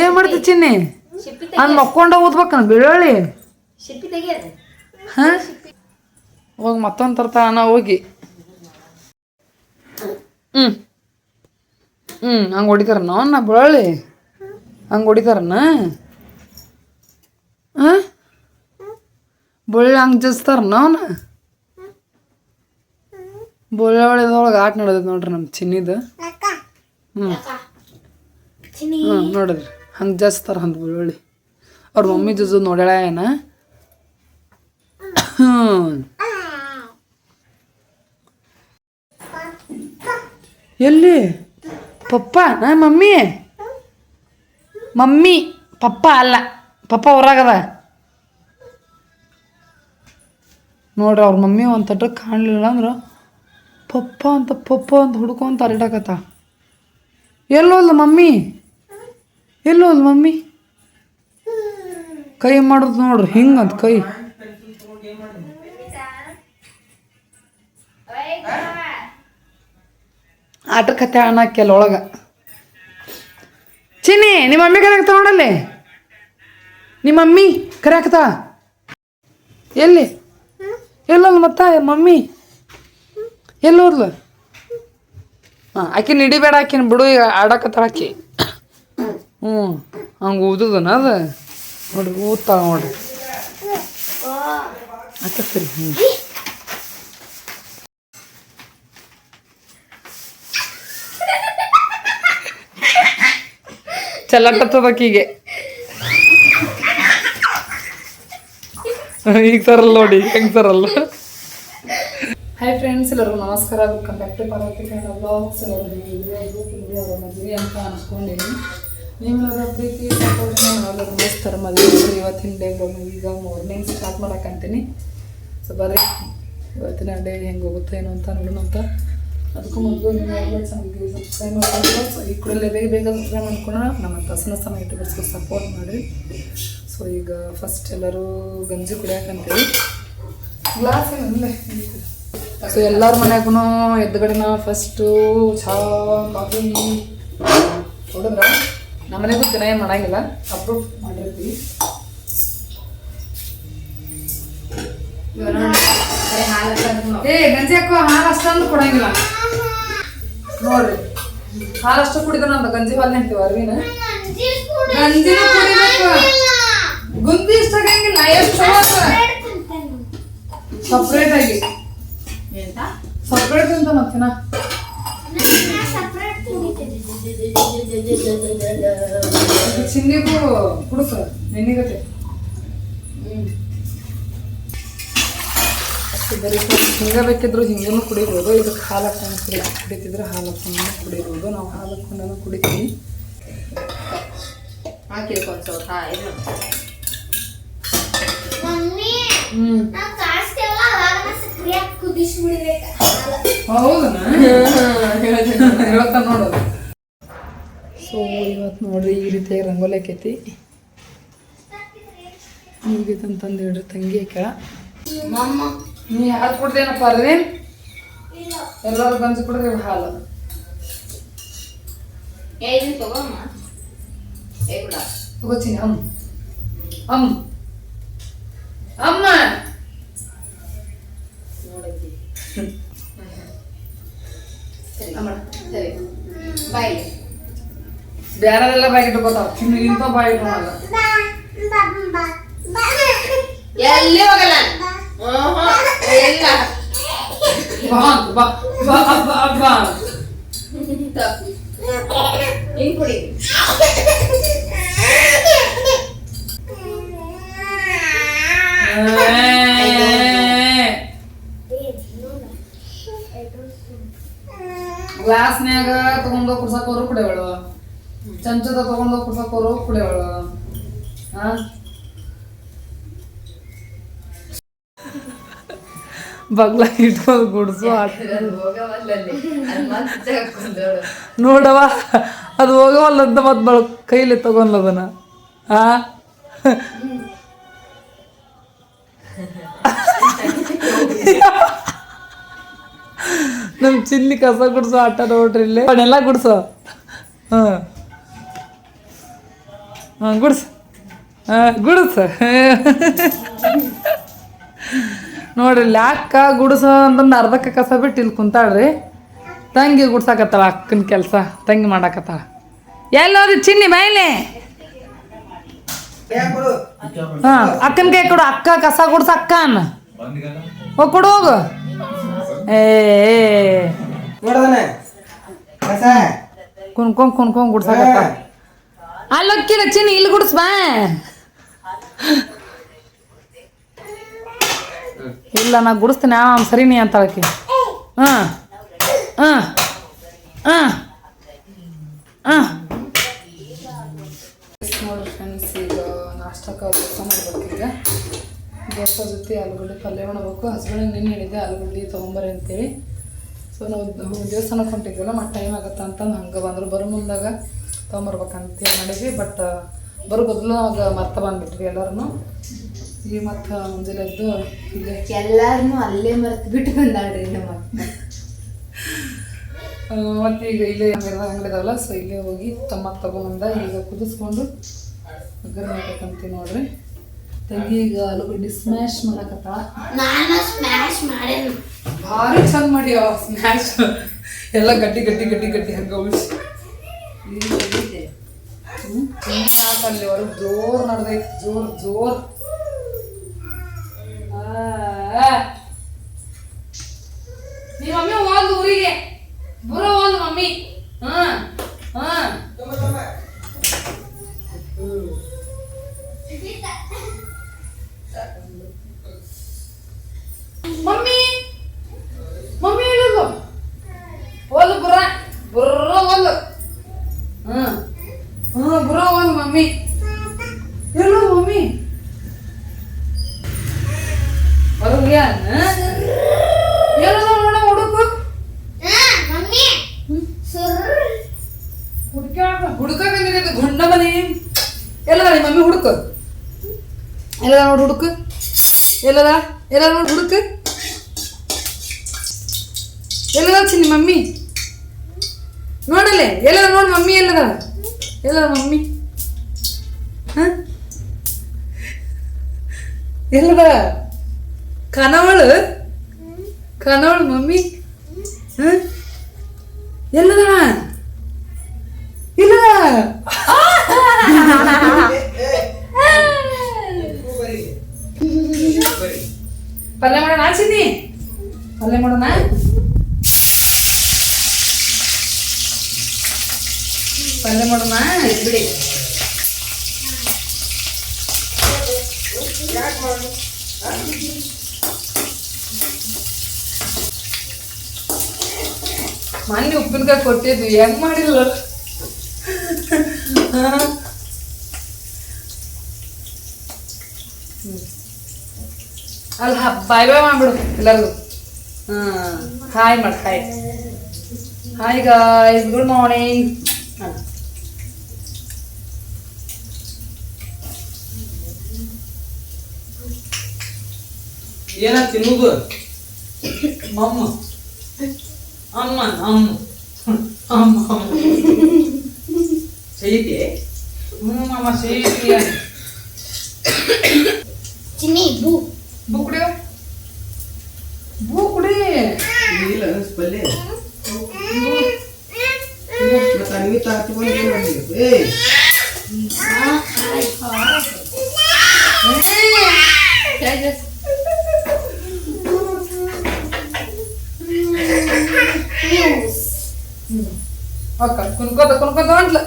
ಏನ್ ಮಾಡ್ತಿ ಚಿನ್ನಿ? ಶಿಪ್ಪಿ ಅದ್ ಮಕ್ಕೊಂಡ ಓದ್ಬೇಕನ್ ಬೆಳ್ಳುಳ್ಳಿ? ಹಾ? ಹೋಗಿ ಮತ್ತೊಂದು ತರ್ತಾನ ಹೋಗಿ. ಹ್ಮ್. ಹ್ಮ್ ಹಂಗೆ ಹೊಡಿತಾರನ ಅವನ್ನ ಬೆಳ್ಳುಳ್ಳಿ. ಹಂಗೆ ಹೊಡಿತಾರನ ಹಾಂ? ಬೆಳ್ಳುಳ್ಳಿ ಹಂಗೆ ಜಸ್ತಾರನ ಅವನ ಬೆಳ್ಳುಳ್ಳಿದೊಳಗೆ ಆಟ ನಡೆದೈತೆ ನೋಡ್ರಿ ನಮ್ಮ ಚಿನ್ನಿದು. ಹ್ಞೂ ಹ್ಞೂ ನೋಡಿದ್ರಿ. ಹಂಗೆ ಜಸ್ತಾರ ಅಂತ ಬೆಳ್ಳುಳ್ಳಿ ಅವ್ರ ಮಮ್ಮಿ ಜೊತೆ ನೋಡ್ಯಾಳ ಏನ? ಎಲ್ಲಿ? ಪಪ್ಪ? ನಾ ಮಮ್ಮಿ? ಮಮ್ಮಿ. ಪಪ್ಪ ಅಲ್ಲ. ಪಪ್ಪ ಹೊರಗದ ನೋಡ್ರಿ, ಅವ್ರ ಮಮ್ಮಿ ಒಂದು ತಟ ಕಾಣಲಿಲ್ಲ ಅಂದ್ರೆ ಪಪ್ಪ ಅಂತ ಪಪ್ಪ ಅಂತ ಹುಡ್ಕೊಂತ ಎಲ್ಲೋ ಅಲ್ಲ ಮಮ್ಮಿ? ಎಲ್ಲೋದ್ಲ ಮಮ್ಮಿ? ಕೈ ಮಾಡೋದು ನೋಡ್ರಿ, ಹಿಂಗಂತ ಕೈ. ಆಟ ಕತೆ ಅಣ್ಣಕ್ಕೆಲ್ಲ ಒಳಗ. ಚಿನ್ನಿ ನಿಮ್ಮ ಮಮ್ಮಿ ಕರೆಯಾಕ್ತ ನೋಡಲ್ಲಿ? ನಿಮ್ಮ ಮಮ್ಮಿ ಕರೆಯಾಕ್ತ ಎಲ್ಲಿ? ಎಲ್ಲೋದ್ಲು ಮತ್ತ ಮಮ್ಮಿ? ಎಲ್ಲೋದ್ಲು ಹಾಂ, ಆಕಿನ ಹಿಡಿಬೇಡ, ಆಕಿನ ಬಿಡು ಈಗ ಆಡಕತ್ತಾರ ಆಕಿ. ಹ್ಞೂ, ಹಂಗೆ ಊದದನ ಅದು? ನೋಡ್ರಿ ಊದ್ತಾಳ ನೋಡ್ರಿ. ಆತ ಸರಿ, ಹ್ಞೂ. ಚಲ್ಲಟ್ಟತ್ತದಕ್ಕೀಗೆ ಈಗ ತರಲ್ಲ ನೋಡಿ ಹೆಂಗ್ ತರಲ್ಲ ಹಾಯ್ ಫ್ರೆಂಡ್ಸ್ ಎಲ್ಲರಿಗೂ ನಮಸ್ಕಾರ. Welcome back to Parvathi Kannada blogs ಅವರ ಮದುವೆ ಅಂತ ಅನ್ಕೊಂಡಿದ್ದೀನಿ ನೀವೆಲ್ಲರ ಪ್ರೀತಿ ಸಪೋರ್ಟ್ ನಾವೆಲ್ಲರೂ ಮಸ್ತರ ಮದುವೆ ಇವತ್ತಿನ ಡೇ ಈಗ ಮಾರ್ನಿಂಗ್ ಸ್ಟಾರ್ಟ್ ಮಾಡಕ್ಕಂತೀನಿ ಸೊ ಬರ್ರಿ, ಇವತ್ತಿನ ಡೇ ಹೆಂಗೆ ಹೋಗುತ್ತೆ, ಏನು ಅಂತ ನೋಡೋಣ ಅಂತ. ಅದಕ್ಕೂ ಮೊದಲು ನೀವು ಸಬ್ಸ್ಕ್ರೈಬ್ ಮಾಡ್ಕೊಂಡು ಸೊ ಈ ಕೂಡಲೇ ಬೇಗ ಬೇಗ ಸಬ್ಸ್ಕ್ರೈಬ್ ಮಾಡ್ಕೊಂಡು ನಮ್ಮ ತಸನ ಸಮಯ ಯೂಟ್ಯೂಬರ್ಸ್ಗೂ ಸಪೋರ್ಟ್ ಮಾಡಿ. ಸೊ ಈಗ ಫಸ್ಟ್ ಎಲ್ಲರೂ ಗಂಜಿ ಕುಡಿಯಾಕಂತೀವಿ ಗ್ಲಾಸ್ ಏನಲ್ಲ ಸೊ ಎಲ್ಲರ ಮನೆಗೂ ಎದ್ದುಗಡೆನ ಫಸ್ಟು ಚಹಾ ಕಾಫಿ ಹೊಡೆದ್ರ ನಮ್ಮ ಮನೆಗೂ ದಿನ ಏನು ಮಾಡಂಗಿಲ್ಲ ಅಪ್ರೂವ್ ಮಾಡಿರ್ತೀವಿ ಏ ಗಂಜಿ ಹಾಕೋ ಹಾಲು ಅಷ್ಟೊಂದು ಕೊಡಂಗಿಲ್ಲ. ನೋಡ್ರಿ ಹಾಲು ಅಷ್ಟು ಕುಡಿದ್ರೆ ನಮ್ದು ಗಂಜಿ ಹಾಲು ನಿಂತೀವಿ ಅರ್ವಿನ ಗಂಜಿನ ಕುಡಿಬೇಕು. ಗುಂದಿ ಇಷ್ಟ ಆಗಂಗಿಲ್ಲ ಎಷ್ಟು ಸಪ್ರೇಟ್ ಆಗಿ. ಸಪ್ರೇಟ್ ಅಂತ ಮತ್ತಿನ ಚಿನ್ನಿಗೂ ಕುಡಿಸ ನೆನ್ನಿಗತ್ತೆ ಹಿಂಗ ಬೇಕಿದ್ರು ಹಿಂಗೂ ಕುಡಿಬೋದು. ಇದಕ್ಕೆ ಹಾಲು ಹಾಕೊಂಡು ಕುಡಿ ಕುಡಿತಿದ್ರೆ ಹಾಲು ಹಾಕೊಂಡು ಕುಡಿಬೋದು. ನಾವು ಹಾಲು ಹಾಕೊಂಡು ಕುಡಿತೀವಿ. ಹಾಕಿರ್ಕೊ ಒಂದ್ ಸ್ವಲ್ಪ. ಹಾ, ಇದು. ಮಮ್ಮಿ ಹ್ಞೂ ಸೊ ಇವತ್ತು ನೋಡ್ರಿ ಈ ರೀತಿಯಾಗಿ ರಂಗೋಲಿ ಆಕೈತಿ ಮುಗಿತಂತಂದು ಹೇಳ್ರಿ ತಂಗಿ ಅಕ್ಕ ಮಮ್ಮ ನೀ ಹಾಲು ಕುಡ್ದೇನಪ್ಪ ರೀ ಎಲ್ಲರೂ ಬಂದು ಕೊಡ್ರಿ ಹಾಲು. ತಗೋತೀನಿ ಅಮ್ಮ ಅಮ್ಮ ಅಮ್ಮ! ಬ್ಯಾರದೆಲ್ಲ ಬಾಯಿ ಇಟ್ಕೋತಾವ ಚಿನ್ನ ಇಂಥ ಬಾಯಿ ಇಟ್ಕೊಳಲ್ಲ ಎಲ್ಲಿ ಹೋಗಲ್ಲ? ಓಹೋ ಎಲ್ಲ ಬಾ ಬಾ ಬಾ ಬಾ ಬಾ ಹಿಂಗ್ ಕುಡಿ. ಗ್ಲಾಸ್ನ್ಯಾಗ ತಗೊಂಡು ಕುಡ್ಸಕೋರು ಕುಡಿಯವಳು. ಚಮಚದ ತಗೊಂಡು ಕೊಡ್ಬೇಕು ಕುಡಿಯವಳು. ಹಾ ಬಗ್ಲ ಇಟ್ಕೊಂಡು ಗುಡ್ಸು ಆಟ ಹೋಗವಲ್ಲಲ್ಲಿ. ಅದು ಹೋಗವಲ್ಲ ಅಂತ ನೋಡವ ಮತ್ತೆ ಬಳ ಕೈಲಿ ತಗೊಂಡ್ಲದನ ಆ? ನಮ್ ಚಿಲ್ಲಿ ಕಸ ಗುಡ್ಸೋ ಆಟ ನೋಡ್ರಿ ಇಲ್ಲಿ. ಅವನ್ನೆಲ್ಲ ಗುಡ್ಸೋ ಹಾ ಹಾಂ ಗುಡ್ಸ್ ಗುಡ್ಸ್ ನೋಡ್ರಿ ಲ್ಯಾಕ್ಕ ಅಕ್ಕ ಗುಡ್ಸ ಅಂತಂದು ಅರ್ಧಕ್ಕೆ ಕಸ ಬಿಟ್ಟು ಇಲ್ಲಿ ಕುಂತಾಳ್ರಿ. ತಂಗಿ ಗುಡ್ಸಾಕತ್ತಾಳ ಅಕ್ಕನ ಕೆಲಸ ತಂಗಿ ಮಾಡಾಕತ್ತಾಳ. ಎಲ್ಲೋದ್ರಿ ಚಿನ್ನಿ ಮೈಲಿ ಹಾಂ ಅಕ್ಕನ ಕೈ ಕೊಡು ಅಕ್ಕ ಕಸ ಗುಡ್ಸ ಅಕ್ಕ ಅನ್ನ ಹೋಗಿ ಕೊಡು ಹೋಗು. ಏ ಕುಣ್ಕೊಂಡ್ ಕುಣ್ಕೊಂಡ್ ಗುಡ್ಸಾಕತ್ತ ಅಲ್ಲೊಕ್ಕಿಲ್ಲ ರಚಿನಿ ಇಲ್ಲಿ ಗುಡಿಸ್ಬ ಬಾ. ಇಲ್ಲ, ನಾ ಗುಡಿಸ್ತೀನಿ. ಸರಿ ನೀ ಅಂತ ಅಳಕಿ ಹಾಂ ಹಾಂ ಹಾಂ ಹಾಂ. ಫ್ರೆಂಡ್ಸ್ ಈಗ ನಾಷ್ಟಕ್ಕೆ ಜೊತೆ ಆಲೂಗಡ್ಡೆ ಪಲ್ಯ ಮಾಡಬೇಕು. ಹಸ್ಬೆಂಡ್ ನಿನ್ನೆ ಹೇಳಿದ್ದೆ, ಆಲೂಗಡ್ಡೆ ತೊಗೊಂಬರಿ ಅಂತೇಳಿ. ಸೊ ನಾವು ದೇವಸ್ಥಾನಕ್ಕೆ ಹೊಂಟಿದ್ವಲ್ಲ ಮತ್ತು ಟೈಮ್ ಆಗತ್ತೆ ಅಂತ ಹಂಗೆ ಬಂದರು. ಬರೋ ಮುಂದಾಗ ತೊಗೊಂಬರ್ಬೇಕಂತ ಮಾಡಿದ್ವಿ ಬಟ್ ಬರೋ ಬದಲು ಆಗ ಮರ್ತ ಬಂದ್ಬಿಟ್ರಿ ಎಲ್ಲರೂ ಈಗ ಮತ್ತೆ ಮುಂಜಾನೆ ಎದ್ದು ಇಲ್ಲೇ ಎಲ್ಲಾರನು ಅಲ್ಲೇ ಮರೆತು ಬಿಟ್ಟು ಬಂದಾಳ್ರಿ ನಮ್ಮ. ಮತ್ತೆ ಈಗ ಇಲ್ಲೇ ಅಂಗಡಿ ಅಂಗಡಿದಾವಲ್ಲ ಸೊ ಇಲ್ಲೇ ಹೋಗಿ ತಮ್ಮ ತಗೊಂಬಂದ ಈಗ ಕುದಿಸ್ಕೊಂಡು ಒಗ್ಗರಣೆ ಹಾಕಂತೀವಿ ನೋಡ್ರಿ. ತಂಗಿ ಈಗ ಆಲೂಗಡ್ಡೆ ಸ್ಮ್ಯಾಶ್ ಮಾಡಕತ್ತಾಳ ನಾನು ಸ್ಮ್ಯಾಶ್ ಮಾಡೇನು. ಭಾರಿ ಚಂದ ಮಾಡಿ ಸ್ಮ್ಯಾಶ್ ಎಲ್ಲ ಗಟ್ಟಿ ಗಟ್ಟಿ ಗಟ್ಟಿ ಗಟ್ಟಿ ಹಂಗ ಉಳಿಸಿ. ಜೋರ್ ನಡ್ದೈತಿ ಜೋರ್ ಜೋರ್ ಆ. ನಿಮ್ಮ ಮಮ್ಮಿ ಒಂದು ಊರಿಗೆ ಬರೋ ಒಂದು ಮಮ್ಮಿ ಹಾ ಹಾ ಮಮ್ಮಿ ಮಮ್ಮಿ ಹೇಳುದು ಹೋಲು ಬುರ ಬುರ್ರ ಹೋಲು ಹ್ಮ್ ಹ್ಮ್ ಬುರ ಹೋಲು ಮಮ್ಮಿ ಹೇಳು ಮಮ್ಮಿ ಹೊರಗ್ಯಾ ಹೇಳದ ನೋಡ ಹುಡುಕು ಹಾ ಮಮ್ಮಿ ಸುರ್ರ್ ಹುಡುಕ ಹುಡುಕ ಬಂದಿದೆ ಗುಂಡ ಮನೆ ಎಲ್ಲದ ನಿಮ್ಮ ಮಮ್ಮಿ ಹುಡುಕು ಎಲ್ಲದ ನೋಡಿ ಹುಡುಕು ಎಲ್ಲದ ಎಲ್ಲ ನೋಡಿ ಹುಡುಕು ಎಲ್ಲದ ಚಿನ್ನಿ ಮಮ್ಮಿ ನೋಡಲೆ ಎಲ್ಲದ ನೋಡಿ ಮಮ್ಮಿ ಎಲ್ಲದ ಎಲ್ಲದ ಮಮ್ಮಿ ಹ ಎಲ್ಲದ ಕನವಳು ಕನವಳು ಮಮ್ಮಿ ಹ ಎಲ್ಲದ ಇಲ್ಲ ಚಿನ್ನಿ ಪಲ್ಯ ಮಾಡೋಣ ಪಲ್ಯ ಮಾಡೋಣ ಬಿಡಿ ಮೊನ್ನೆ ಉಪ್ಪಿನಕಾಯಿ ಕೊಟ್ಟಿದ್ವಿ ಹೆಂಗ್ ಮಾಡಿಲ್ಲ ಅಲ್ಲ ಬಾಯ್ ಬಾಯ್ ಮಾಡ್ಬಿಡು ಎಲ್ಲರಿಗೂ. ಹಾಂ ಹಾಯ್ ಮಾಡಿ hi. Hi guys good morning ಏನ ತಿನ್ನುದು? ಮಮ್ಮ ಅಮ್ಮ ಅಮ್ಮ. ಅಮ್ಮ ಅಮ್ಮ. ಸೈತಿ? ಹ್ಞೂ ಅಮ್ಮ ಸೇರಿ ಚಿನ್ನಿ ಬೂ. ಬೂ ಕುಡಿಯೋ ಬೂ ಕುಡಿ ಇಲ್ಲ ಪಲ್ಯ ಮತ್ತೆ ಅನ್ವಿತ ಹಚ್ಕೊಂಡು ಏನ್ ಮಾಡಿದ್ವಿ ಏ ನ್ಯೂಸ್ ಅಕ್ಕ ಕುನ್ಕೋತ ಕುನ್ಕೋತ ಹೊಂಟ್ಲ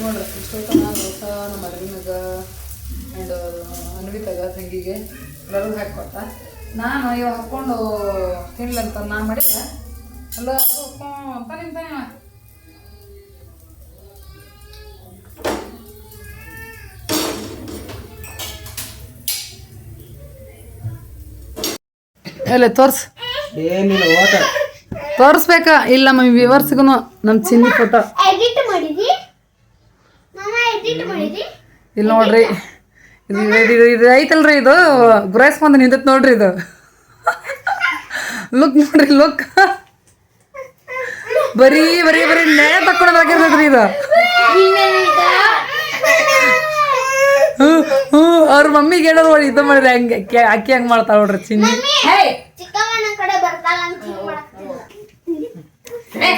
ನೋಡ್ರಿ ಇಷ್ಟೊತ್ತನ ದೋಸ, ನಮ್ಮ ಅರವಿನಾಗ ಆ್ಯಂಡ್ ಅನ್ವಿತಾಗ, ತಂಗಿಗೆ ಎಲ್ಲರೂ ಹಾಕ್ಕೊಟ್ಟ. ನಾನು ಇವಾಗ ಹಾಕ್ಕೊಂಡು ತಿನ್ಲಂತ ನಾ ಮಾಡಿದ್ದೆ. ಎಲ್ಲ ಅಂತ ನಿಂತಾನೆ ಎಲ್ಲ ತೋರ್ಸ್. ಏನಿಲ್ಲ ಓಟ. ತೋರಿಸ್ಬೇಕ? ಇಲ್ಲ ನಮ್ಮ ವ್ಯೂವರ್ಸ್ಗೂ ನಮ್ಮ ಚಿನ್ನಿ ಫೋಟೋ ಇಲ್ಲಿ ನೋಡ್ರಿ. ಇದು ಇದು- ಇದು ಇದು ಐತಲ್ರಿ ಇದು? ಗುರಾಯಿಸ್ಕೊಂಡ್ ನಿಂತೈತೆ ನೋಡ್ರಿ ಇದು. ಲುಕ್ ನೋಡ್ರಿ ಲುಕ್ ಬರೀ ಬರೀ ಬರೀ ನ್ಯಾಯ ತಕ್ಕೊಳೋದಾಗಿರ್ತೈತ್ರಿ ಇದು. ಹ್ಞೂ ಹ್ಞೂ ಅವ್ರ ಮಮ್ಮಿಗೆ ಹೇಳೋದು ನೋಡಿ ಇದು ಮಾಡಿದ್ರೆ ಹಂಗೆ ಅಕ್ಕಿ- ಅಕ್ಕಿ ಹಂಗೆ ಮಾಡ್ತಾ ನೋಡ್ರಿ ಚಿನ್ನಿ.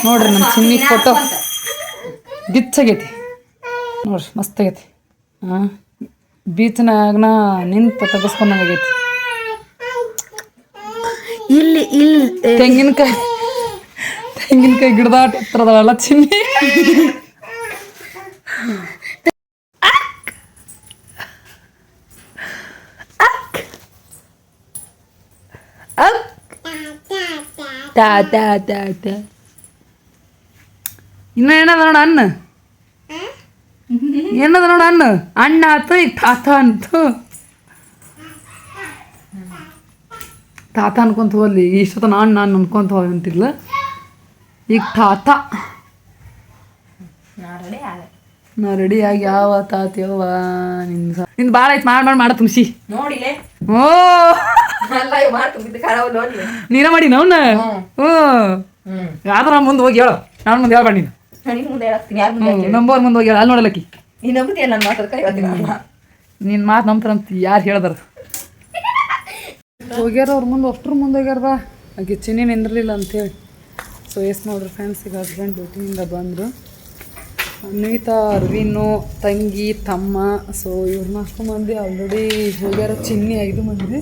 ನೋಡ್ರಿ ನಮ್ಮ ಚಿನ್ನಿ ಫೋಟೋ ಗಿಚ್ಚಾಗೈತಿ. ನೋಡ್ರಿ ಮಸ್ತ್ ಆಗೈತಿ ಹಾಂ ಬೀಚ್ನಾಗನ ನಿಂತು ತಗಸ್ಕೊಂಡಾಗೈತಿ ಇಲ್ಲಿ ಇಲ್ಲಿ ತೆಂಗಿನಕಾಯಿ ತೆಂಗಿನಕಾಯಿ ಗಿಡದಾಟ ಹತ್ರದಲ್ಲ ಚಿನ್ನಿ. ತಾ ತಾ ತಾ ತಾ. ಇನ್ನ ಏನದ ನೋಡ ಅಣ್ಣ ಏನದ ನೋಡ ಅನ್ನ? ಅಣ್ಣ ಆತು ಈಗ ತಾತ ಅಂತು. ತಾತ ಅನ್ಕೊಂತ ಹೋಗ್ಲಿ ಇಷ್ಟೊತ್ತ ಅಣ್ಣ ಅಣ್ಣ ಅನ್ಕೊಂತ ಹೋಗಿ ಅಂತಿಲ್ಲ ಈಗ ತಾತ. ನಾ ರೆಡಿ ಆಗಿ ಯಾವ ತಾತ ಯವ್ವ ನಿನ್ ನಿಂದ್ ಭಾಳ ಆಯ್ತು ಮಾಡಿ ಮಾಡಿ ಮಾಡ ತುಂಬಿಸಿ. ನೋಡಿಲೆ. ಓ! ಅಲ್ಲ ಇವ್ ಮಾಡ್ ತುಂಬಿದ್ದು ಖರಾಬ್ ನೋಡ್ಲಿ ನೀನ ಮಾಡಿ ಹ್ಞೂ. ಯಾವ್ದಾರ ಮುಂದೆ ಹೋಗಿ ಹೇಳು. ನಾನು ಮುಂದೆ ಹೇಳ್ಬೇಡ ನೀನು. ಮುಂದೆ ಯಾರ ಮುಂದೆ ನಂಬೋರ್ ಮುಂದೆ ಹೋಗಿ ಹೇಳು ಅಲ್ಲಿ ನೋಡಲಕ್ಕಿ. ನೀನ್ ನಂಬುತ್ತೀಯ ನನ್ನ ನಿನ್ನ ಮಾತು ನಂಬ್ತಾರಂತ ಯಾರು ಹೇಳ್ದಾರ ಹೋಗ್ಯಾರ ಅವ್ರ ಮುಂದೆ ಅಷ್ಟ್ರ ಮುಂದೆ ಹೋಗ್ಯಾರ ಬಾ. ಆಕೆ ಚಿನ್ನಿ ಅಂತ ಅಂತೇಳಿ. ಸೊ ಎಸ್ ನೋಡ್ರಿ ಫ್ರೆಂಡ್ಸ್ ಈಗ ಹಸ್ಬೆಂಡ್ ಡ್ಯೂಟಿಯಿಂದ ಬಂದರು. ಅನ್ವಿತಾ ಅರ್ವಿನು ತಂಗಿ ತಮ್ಮ. ಸೊ ಇವ್ರನ್ನ ಅಷ್ಟು ಮಂದಿ ಆಲ್ರೆಡಿ ಹೋಗ್ಯಾರ ಚಿನ್ನಿ ಐದು ಮಂದಿ.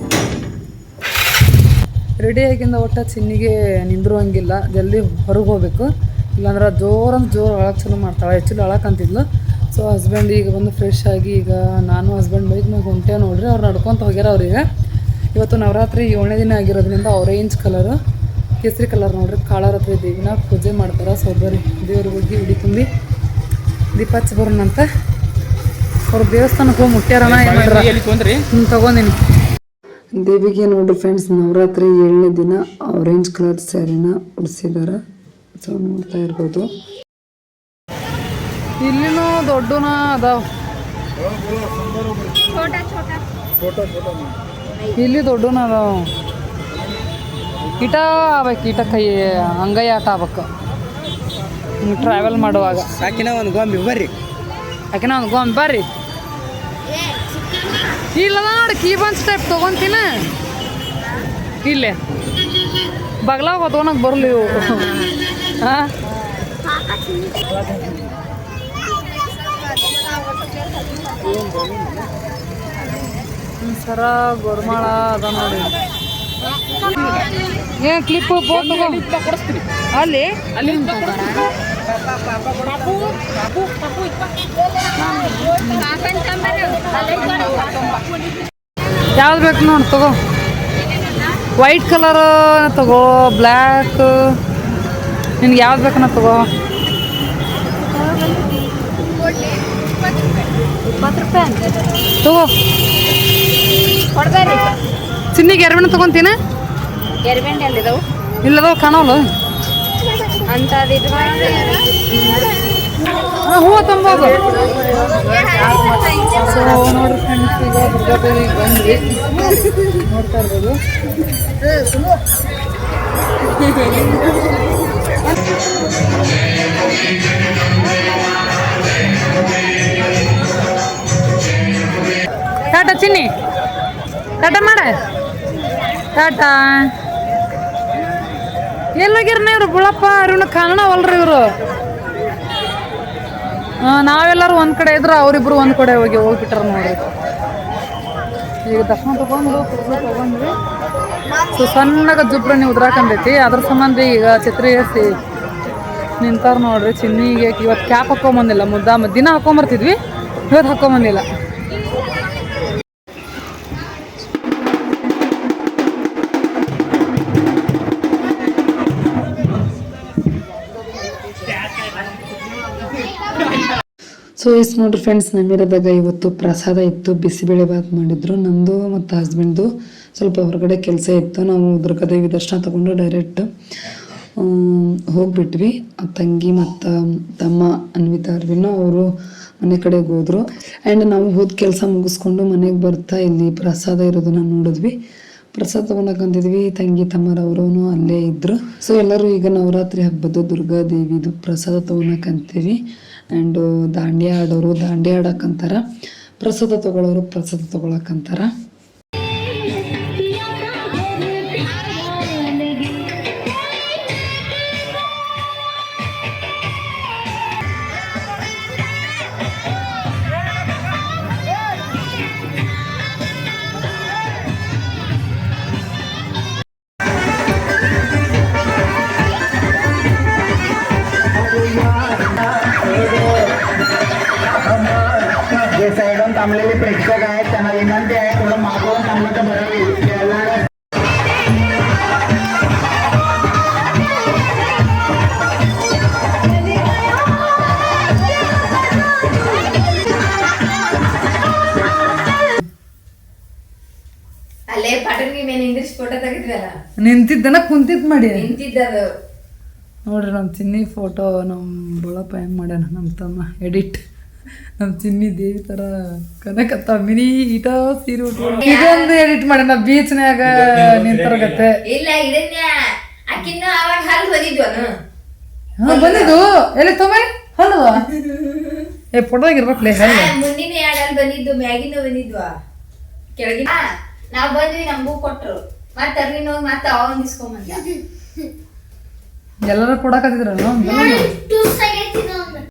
ರೆಡಿ ಆಗಿಂದ ಒಟ್ಟ ಚಿನ್ನಿಗೆ ನಿಂದಿರುವಂಗಿಲ್ಲ. ಜಲ್ದಿ ಹೊರಗೆ ಹೋಗ್ಬೇಕು. ಇಲ್ಲಾಂದ್ರೆ ಜೋರಂತ ಜೋರು ಅಳಕ್ಕೆ ಚಲೋ ಮಾಡ್ತಾಳೆ. ಆ್ಯಕ್ಚುಲಿ ಅಳಕಂತಿದ್ಲು ಸೊ ಹಸ್ಬೆಂಡ್ ಈಗ ಬಂದು ಫ್ರೆಶ್ ಆಗಿ ಈಗ ನಾನು ಹಸ್ಬೆಂಡ್ ಬೈಕ್ ಮ್ಯಾಗ ಹೊಂಟೆ ನೋಡ್ರಿ. ಅವ್ರು ನಡ್ಕೊತ ಹೋಗ್ಯಾರ ಅವ್ರಿಗೆ. ಇವತ್ತು ನವರಾತ್ರಿ ಏಳನೇ ದಿನ ಆಗಿರೋದ್ರಿಂದ ಆರೆಂಜ್ ಕಲರು ಕೇಸರಿ ಕಲರ್ ನೋಡ್ರಿ. ಕಾಳರಾತ್ರಿ ದೇವಿನ ಪೂಜೆ ಮಾಡ್ತಾರೆ ಸೊ ಬರ್ರಿ ದೇವ್ರ ಬಗ್ಗೆ ಉಡಿ ತುಂಬಿ ದೀಪ ಹಚ್ಚಿ ಬರೋಣಂತ. ಅವ್ರ ದೇವಸ್ಥಾನಕ್ಕೆ ಹೋಗಿ ಮುಟ್ಟ್ಯಾರಣ ಏನು ಮಾಡ್ರಿ? ಹ್ಞೂ ತಗೊಂಡಿನಿ. ದೇವಿಗೆ ನೋಡಿ ಫ್ರೆಂಡ್ಸ್ ನವರಾತ್ರಿ ಏಳನೇ ದಿನ ಆರೆಂಜ್ ಕಲರ್ ಸ್ಯಾರಿನ ಉಡಿಸಿದ್ದಾರೆ ಸೊ ನೋಡ್ತಾ ಇರ್ಬೋದು. ಇಲ್ಲಿನೂ ದೊಡ್ಡನ ಅದಾವ. ಇಲ್ಲಿ ದೊಡ್ಡನ ಅದಾವ. ಕೀಟ ಆಗ್ಬೇಕು ಈಟ ಕೈ ಅಂಗೈ ಆಟ ಆಗ್ಬೇಕು. ಟ್ರಾವೆಲ್ ಮಾಡುವಾಗ. ಆಕಿನ ಒಂದು ಗೋಂಬಿ ಬರ್ರಿ. ಆಕಿನ ಒಂದು ಗೋಂಬಿ ಬರ್ರಿ. ಇಲ್ಲ ನೋಡಿ ಕೀ ಬಂದ್ ಸ್ಟೆಪ್ ತೊಗೊಂತೀನ. ಇಲ್ಲೇ. ಬಗ್ಲಾಗ ಹೊತ್ಕೊಳಕ್ ಬರಲಿ ಇವು. ಹಾಂ? ಸರ ಗೋರ್ಮಾಳ ಅದ ನೋಡಿ. ಏನ್ ಕ್ಲಿಪ್ ಅಲ್ಲಿ? ಅಲ್ಲಿ ಯಾವ್ದು ಬೇಕು ನೋಡಿ ತಗೋ. ವೈಟ್ ಕಲರ್ ತಗೋ ಬ್ಲ್ಯಾಕ್ ನಿನ್ಗೆ ಯಾವ್ದು ಬೇಕನ್ನ ತಗೋ. ತಗೋ. ಚಿನ್ನಿಗೆ ಎರವಣ್ಣ ತಗೊಂತೀನಿ? ಇಲ್ಲದವ ಕಾಣವಲ್ಲ ಅಂತ ಹೂವ ಹೂವು ನೋಡ್ರಿ ಫ್ರೆಂಡ್ಸ್ ಈಗ ದುರ್ಗಾದೇವಿಗೆ ಬಂದ್ವಿ. ನೋಡ್ತಾ ಇರ್ಬೋದು. ಟಾಟಾ ಚಿನ್ನಿ, ಟಾಟಾ ಮಾಡ. ಟಾಟಾ. ಎಲ್ಲೋಗ್ಯಾರ ಇವ್ರು ಬುಳಪ್ಪ ಇವ್ನ ಅಲ್ರಿ ಇವರು. ನಾವೆಲ್ಲರೂ ಒಂದು ಕಡೆ ಇದ್ರು, ಅವರಿಬ್ರು ಒಂದು ಕಡೆ ಹೋಗಿ ಹೋಗ್ಬಿಟ್ರ ನೋಡ್ರಿ ಈಗ ದರ್ಶನ ತಗೊಂಡು ಪುಸ್ತಕ ತಗೊಂಡ್ವಿ. ಸೊ ಸಣ್ಣಗ ಜುಬ್ರನಿ ಉದ್ರಾಕಂದೈತಿ. ಅದ್ರ ಸಂಬಂಧ ಈಗ ಛತ್ರಿ ಏರಿಸಿ ನಿಂತಾರ ನೋಡ್ರಿ. ಚಿನ್ನಿಗೆ ಇವತ್ತು ಕ್ಯಾಪ್ ಹಾಕೊಂಬಂದಿಲ್ಲ. ಮುದ್ದಾ ದಿನ ಹಾಕೊಂಬರ್ತಿದ್ವಿ. ಇವತ್ತು ಹಾಕೊಂಬಂದಿಲ್ಲ. ಸೊ ಎಸ್ ನೋಡ್ರಿ ಫ್ರೆಂಡ್ಸ್ ನಮ್ಮಿರದಾಗ ಇವತ್ತು ಪ್ರಸಾದ ಇತ್ತು ಬಿಸಿಬೇಳೆ ಬಾತ್ ಮಾಡಿದ್ರು. ನಂದು ಮತ್ತು ಹಸ್ಬೆಂಡ್ದು ಸ್ವಲ್ಪ ಹೊರಗಡೆ ಕೆಲಸ ಇತ್ತು. ನಾವು ದುರ್ಗಾದೇವಿ ದರ್ಶನ ತಗೊಂಡು ಡೈರೆಕ್ಟ್ ಹೋಗ್ಬಿಟ್ವಿ. ತಂಗಿ ಮತ್ತು ತಮ್ಮ ಅನ್ವಿತಾ ಅರ್ವಿನ ಅವರು ಮನೆ ಕಡೆಗೆ ಹೋದರು. ಆ್ಯಂಡ್ ನಾವು ಹೋದ ಕೆಲಸ ಮುಗಿಸ್ಕೊಂಡು ಮನೆಗೆ ಬರ್ತಾ ಇಲ್ಲಿ ಪ್ರಸಾದ ಇರೋದನ್ನು ನೋಡಿದ್ವಿ. ಪ್ರಸಾದ ತಗೊಳಕಂತಿದ್ವಿ ತಂಗಿ ತಮ್ಮರವರು ಅಲ್ಲೇ ಇದ್ದರು ಸೊ ಎಲ್ಲರೂ ಈಗ ನವರಾತ್ರಿ ಹಬ್ಬದ ದುರ್ಗಾ ದೇವಿದು ಪ್ರಸಾದ ತಗೊಳಕಂತೀವಿ ಆ್ಯಂಡ್ ದಾಂಡಿಯಾ ಆಡೋರು ದಾಂಡ್ಯ ಆಡಕ್ಕಂತಾರ ಪ್ರಸಾದ ತಗೊಳ್ಳೋರು ಪ್ರಸಾದ ತಗೊಳಕಂತಾರ थांबलेले प्रेक्षक आहेत त्यांना विनंती आहे थोडं मागवून थांबलं तर बरं होईल त्याला ಅಲ್ಲೇ ಪಟನ್ಗೆ ಮೇಲೆ ನಿಂದ್ರಿಸಿ ಫೋಟೋ ತೆಗಿದ್ವಲ್ಲ ನಿಂತಿದ್ದನ ಕುಂತಿದ್ ಮಾಡಿ ನಿಂತಿದ್ದದು ನೋಡ್ರಿ ನಮ್ಮ ಚಿನ್ನಿ ಫೋಟೋ ನಮ್ಮ ಬಳಪ ಹೆಂಗೆ ಮಾಡ್ಯಾನ ನಮ್ಮ ತಮ್ಮ ಎಡಿಟ್ ನಮ್ಮ ಚಿನ್ನಿ ದೇವಿ ತರ ಕನಕತ್ತ ಮಿನಿ ಈಟ ಸೀರೆ ಉಟ್ಕೊಂಡು ಇದೊಂದು ಎಡಿಟ್ ಮಾಡ್ಯಾನ ಬೀಚ್ನ್ಯಾಗ ನಿಂತರಗತ್ತೆ. ಇಲ್ಲ ಇದನ್ನ ಆಕಿನ್ನು ಅವಾಗ ಹಲ್ಲು ಬಂದಿದ್ವನು ಹಾ ಬಂದಿದ್ದು? ಎಲ್ಲಿ ತೊಗೊಂಬರಿ ಹಲ್ವ? ಏ ಫೋಟೋದಾಗ ಇರ್ಬೇಕಲೇ ಹಲ್ವ? ಮುಂದಿನ ಎರಡು ಹಲ್ ಬಂದಿದ್ದು ಮ್ಯಾಗಿನ ಬಂದಿದ್ವಾ. ಕೆಳಗಿನ ನಾವ್ ಬಂದ್ವಿ ನಮಗೂ ಕೊಟ್ರು. ಮತ್ತೆ ಅರ್ವಿನ ಹೋಗಿ ಮತ್ತೆ ಅವನ್ ಇಸ್ಕೊಂಬಂದ. ಎಲ್ಲರೂ ಕೊಡಕತ್ತಿದ್ರ ಟೂಸ್ ಆಗೈತಿ